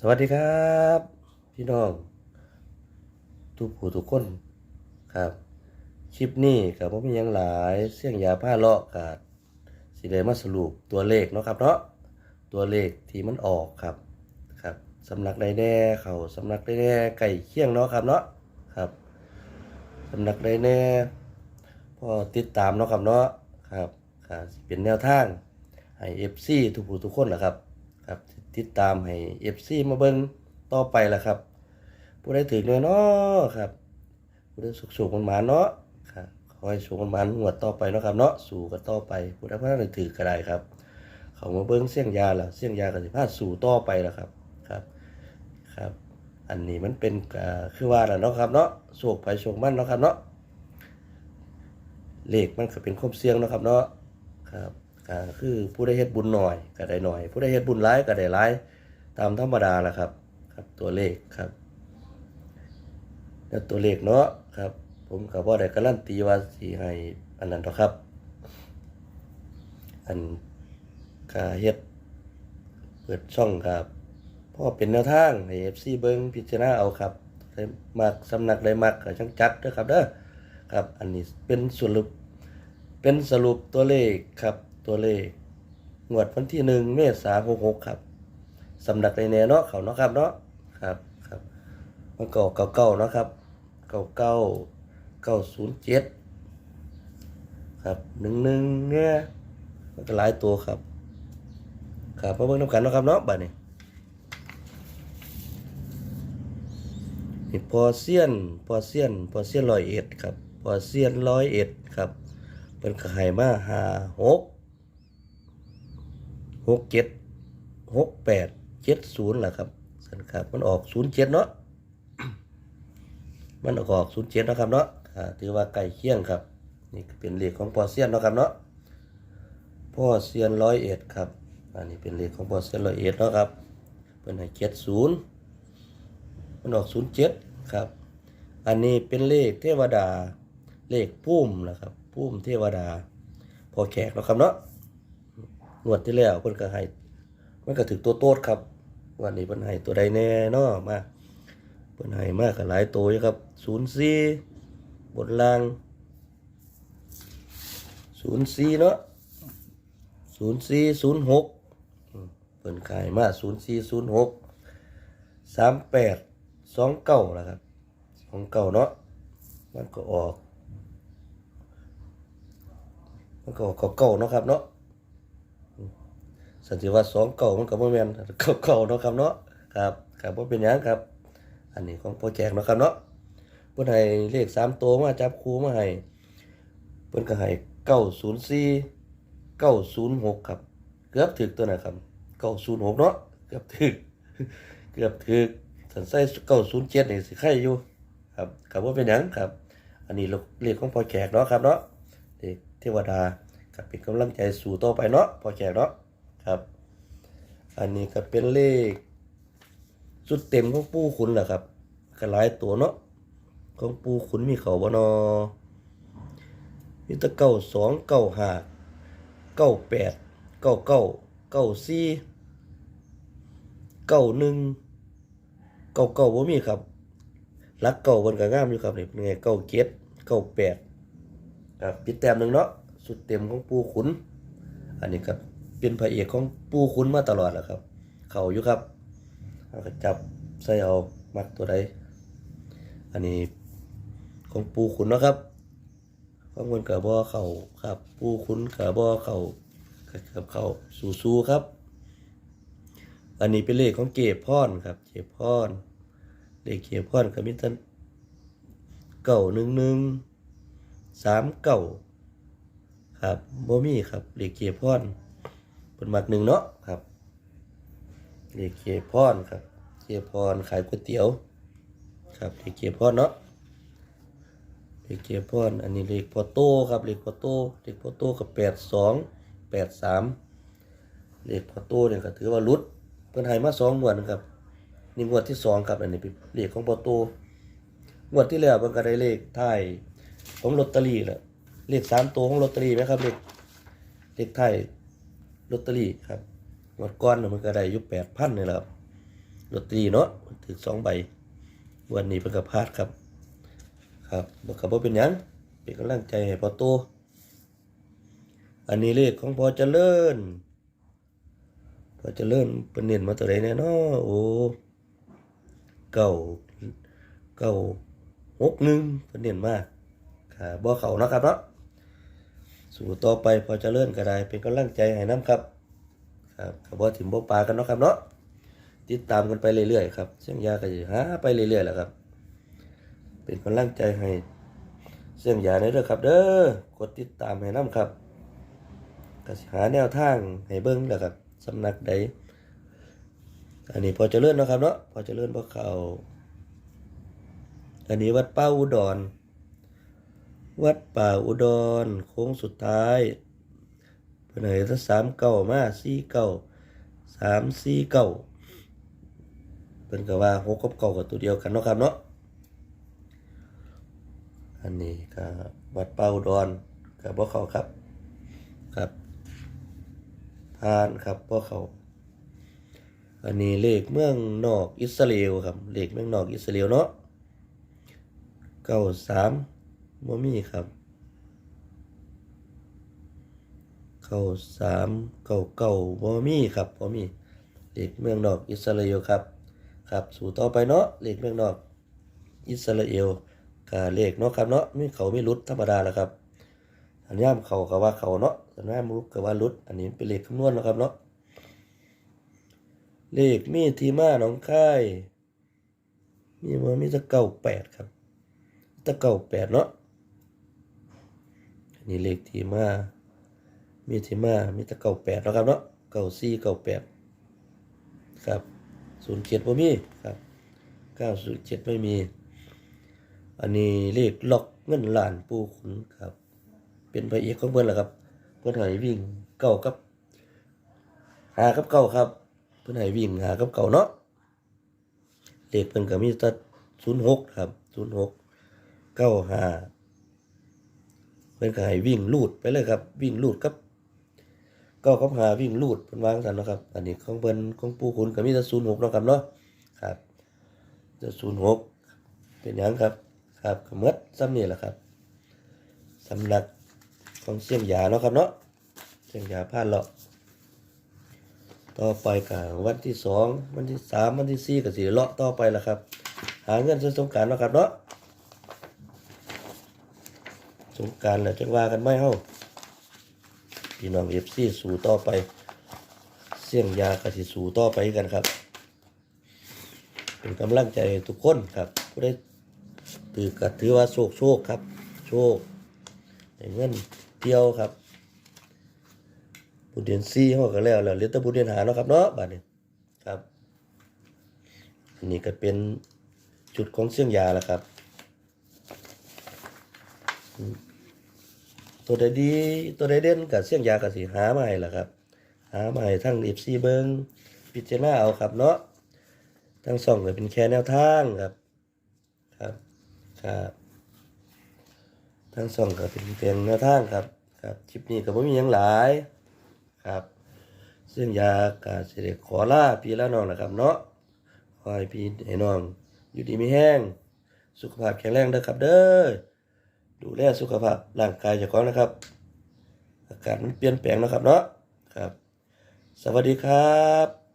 สวัสดีครับ พี่น้องทุกผู้ทุกคนครับคลิปนี้กับผมมีหยังหลายเสี่ยงยาผ้าเลาะกาดสิได้มาสรุปตัวเลขเนาะครับเนาะตัวเลขที่มันออกครับครับสำนักใดแน่เขาสำนักใดแน่ไก่เคี่ยงเนาะครับเนาะครับสำนักใดแน่พอติดตามเนาะครับเนาะครับครับเป็นแนวทางให้ FC ทุกผู้ทุกคนแหละครับครับ ติดตามให้ FC มาเบิ่งต่อไปล่ะครับ ผู้ใดถึงเนาะครับ ผู้ใดสุขๆมันมาเนาะครับขอให้สุขมันมางวต่อไปเนาะครับเนาะสู่กันต่อไป ผู้ใดพลาดถือก็ได้ครับ เขามาเบิ่งเสี่ยงยาล่ะเสี่ยงยาก็สิพาสู่ต่อไปล่ะครับครับครับ อันนี้มันเป็นคือว่าล่ะเนาะครับเนาะโชคไปโชคมันเนาะครับเนาะเลขมันก็เป็นความเสี่ยงเนาะครับเนาะครับ ก็คือผู้ได้เฮ็ดบุญหน่อยก็ได้หน่อย ผู้ได้เฮ็ดบุญหลายก็ได้หลายตามธรรมดาล่ะครับ ครับ ตัวเลขครับแล้วตัวเลขเนาะครับ ผมก็บ่ได้การันตีว่าสิให้อันนั้นดอกครับ อันก็เฮ็ดเปิดช่องครับพราะเป็นแนวทางให้ FC เบิ่งพิจารณาเอาครับได้มักสำนักใดมักก็จังจัดเด้อครับเด้อครับ อันนี้เป็นสรุปเป็นสรุปตัวเลขครับ ตัวเลขงวดวันที่1เมษายน66ครับสำนักใดแนเนาะเขาเนาะครับเนาะครับครับมันก็เก่าเก่าเนาะครับเก่าเก่าเก้าศูนย์เจ็ดครับหนึ่งหนึ่งเนี่ยมันก็หลายตัวครับ ครับมาเบิ่งน้ำกันเนาะครับเนาะบัดนี้นี่พอเซียนพอเซียนพอเซียนร้อยเอ็ดครับพอเซียนร้อยเอ็ดครับเป็นขายมาห้าหก หกเจ็ดหกแปดเจ็ดศูนย์แหละครับสันครับ มันออกศูนย์เจ็ดเนาะมันออกศูนย์เจ็ดนะครับเนาะถือว่าใกล้เคียงครับ นี่เป็นเลขของปอเซียนนะครับเนาะพ่อเซียนร้อยเอ็ดครับอันนี้เป็นเลขของปอเซียนร้อยเอ็ดเนาะครับเป็นให้เจ็ดศูนย์มันออกศูนย์เจ็ดครับ อันนี้เป็นเลขเทวดาเลขพุ่มนะครับพุ่มเทวดาพอแขกนะครับเนาะ งวดที่แล้วเพิ่นก็ให้มันก็ถึงตัวโต๊ดครับวันนี้เพิ่นให้ตัวใดแน่นาะมาเปิ้นให้มากกับหลายตัวอยู่ครับศูนย์สี่บนล่างศูนย์สี่เนาะศูนย์สี่ศูนย์หกเปิ้นขายมาศูนย์สี่ศูนย์หกสามแปดสองเก้าละครับสองเก้าเนาะมันก็ออก มันก็ออกเก้าเนาะครับเนาะ สันติว่าสองเก้ามันก็บ่แม่นเก้าๆเนาะครับเนาะครับครับบ่าเป็นยังครับ อันนี้ของโปรแจกเนาะครับเนาะเพิ่นให้เลขสามตัวมาจับคู่มาให้เพิ่นก็ให้เก้าศูนย์สี่เก้าศูนย์หกครับ เกือบถึกตัวนะครับเก้าศูนย์หกเนาะเกือบถึกเกือบถึกสันใส่เก้าศูนย์เจ็ดนี่สิไข่อยู่ครับกับว่าเป็นยังครับ อันนี้เลขของพอแขกเนาะครับเนาะเลขเทวดากับเป็นกำลังใจสู่ต่อไปเนาะพอแขกเนาะ ครับ อันนี้ก็เป็นเลขสุดเต็มของปูขุนแหละครับก็หลายตัวเนาะของปูขุนมีเขาบ่นอมีตะเก้าสองเก้าห้าเก้าแปดเก้าเก้าเก้าสี่เก้าหนึ่งเก้าเก้าบ่มีครับรักเก้าบนก็งามอยู่ครับนี่เป็นไงเก้าเจ็ดเก้าแปดครับปิดแต้มหนึ่งเนาะสุดเต็มของปูขุน อันนี้ครับ เป็นพระเอกของปูขุนมาตลอดแหละครับ เขาอยู่ครับเราก็จับใส่เอามักตัวใดอันนี้ของปูขุนนะครับข้างบนกับบ่อเขาครับ ปูขุนกับบ่อเขากับเขาสู่สู้ครับ อันนี้เป็นเลขของเก็บพรครับ เก็บพรเลขเก็บพรกับมิตันเก่าหนึ่งหนึ่งสามเก่าครับบ่มีครับเลขเก็บพร เป็นมักหนึ่งเนาะครับเลขเกียพรครับเกียพรขายก๋วยเตี๋ยว ครับเลขเกียพรเนาะเลขเกียพรอันนี้เลขพอโต้ครับเลขพอโต้เลขพอโต้กับแปดสองแปดสามเลขพอโต้เนี่ยก็ถือว่าหลุดเพิ่นให้มาสองงวดนะครับนี่งวดที่สองครับอันนี้เป็นเลขของพอโต้งวดที่แล้วเพิ่นก็ได้เลขท้ายของลอตเตอรี่แหละเลขสามตัวของลอตเตอรี่ไหมครับเลขเลขท้าย ลอตเตอรี่ครับงวดก้อนน่ะมันก็ได้ยู่แปดพันนี่แหละครับลอตเตอรี่เนาะถือสองใบ วันนี้เป็นกับพาดครับ ครับบ่กับว่าเป็นยังเป็นกำลังใจให้พอโตอันนี้เลขของพอเจริญพอเจริญเป็นเน้นมาตัวไหนแน่เนาะโอ้เก้าเก้าหกหนึ่งเป็นเน้นมากค่ะบ่เขานะครับเนาะ สู่ต่อไปพอจะเจริญก็ได้เป็นกำลังใจให้น้ำครับ ครับก็บ่ถิ่มบ่ปลากันเนาะครับเนาะติดตามกันไปเรื่อยๆครับเสียงยาก็จะหาไปเรื่อยๆแหละครับ เป็นกำลังใจให้เสียงยาได้เด้อครับ เด้อกดติดตามให้น้ำครับก็หาแนวทางให้เบิ่งแหละครับสำนักใดอันนี้พอจะเลื่อนนาะครับเนาะพอจะเลื่อนพอเขาอันนี้วัดป้าอุดร วัดป่าอุดรโค้งสุดท้ายเพิ่นให้ถ้าสามเก้ามาสี่เก้าสามสี่เก้าเพิ่นก็ว่าหกกับเก้ากับตัวเดียวกันเนาะครับเนาะอันนี้ก็วัดป้าอุดอนกับบ่เขาครับครับผ่านครับบ่เขาอันนี้เลขเมืองนอกอิสราเอลครับเลขเมืองนอกอิสราเอลเนาะเก้าสาม บ่มีครับเก้าสามเก้าเก้าบ่มีครับบ่มีเลขเมืองนอกอิสราเอลครับ ครับ สู่ต่อไปเนาะเลขเมืองนอก อิสราเอลก็เลขเนาะครับเนาะมีเขาไม่รุดธรรมดาแล้วครับอันย่ามเขาก็ว่าเขาเนาะอันย่ามรุดก็ว่ารุด อันนี้เป็นเลขคำนวณเนาะครับเนาะเลขมีทีมาหนองค่ายมีว่ามีตะเก้าแปดครับตะเก้าแปดเนาะ นนี้เลขทีมา มีที่มา มีแต่เก่าแปดแล้วครับเนาะเก่าสี่เก่าแปดครับศูนย์เจ็ดบ่มีครับเก้าศูนย์เจ็ดไม่มี อันนี้เลขล็อกเงินล้านปูขุนครับ เป็นพระเอกของเพื่อนแหละครับ เพื่อนให้วิ่งเก่ากับหากับเก่าครับ เพื่อนให้วิ่งหากับเก่าเนาะเลขเพิ่นก็มีแต่ศูนย์หกครับศูนย์หกเก้าห้า พิ่นก็ให้วิ่งลูดไปเลยครับ วิ่งลูดกับก็กับหาวิ่งลูดเพิ่นวางซั่นนะครับ อันนี้ของเพิ่นของปู่คุณก็มีแต่06เนะครับเนาะครับจะ06เป็นหยังครับ ครับก็หมดซ้ำนี่แหละครับสำหรับของเสียงยาเนาะครับเนาะเสียงยาผ่านแล้วต่อไปก็วันที่สองวันที่สามวันที่สี่ก็สิเลาะต่อไปละครับ หาเงินซื้อสงการเนาะครับเนาะ สงการแล้วจังว่ากันไหมเฮาพี่น้องเอฟซีสู่ต่อไป เสี่ยงยากระสิสู่ต่อไปกันครับ เป็นกำลังใจทุกคนครับผู้ได้ถือกัดถือว่าโชคโชคครับ โชคได้เงินเที่ยวครับบุญเดือนซีเขาก็แล้วแล้วเลือแต่บุญเดือนหาเนาะครับเนาะบัดนี้ครับอันนี้ก็เป็นจุดของเสี่ยงยาแล้วครับ ตัวใดดีตัวใดเด่นกับเสี่ยงยากับสีหาให้ล่ะครับ หาให้ทั้งเอฟซีเบิงพิจารณาเอาครับเนาะทั้งสองก็เป็นแค่แนวทางครับครับครับทั้งสองก็เป็นเพียงแนวทางครับครับคลิปนี้ก็บ่มีหยังหลายครับเสี่ยงยากาสิได้ขอลาพี่ละน้องนะครับ เนาะขอให้พี่ให้น้อง อยู่ดีไมีแห้ง สุขภาพแข็งแรงเด้อครับเด้อ ดูแลสุขภาพร่างกายเจ้าของนะครับ อากาศมันเปลี่ยนแปลงนะครับเนาะครับ สวัสดีครับ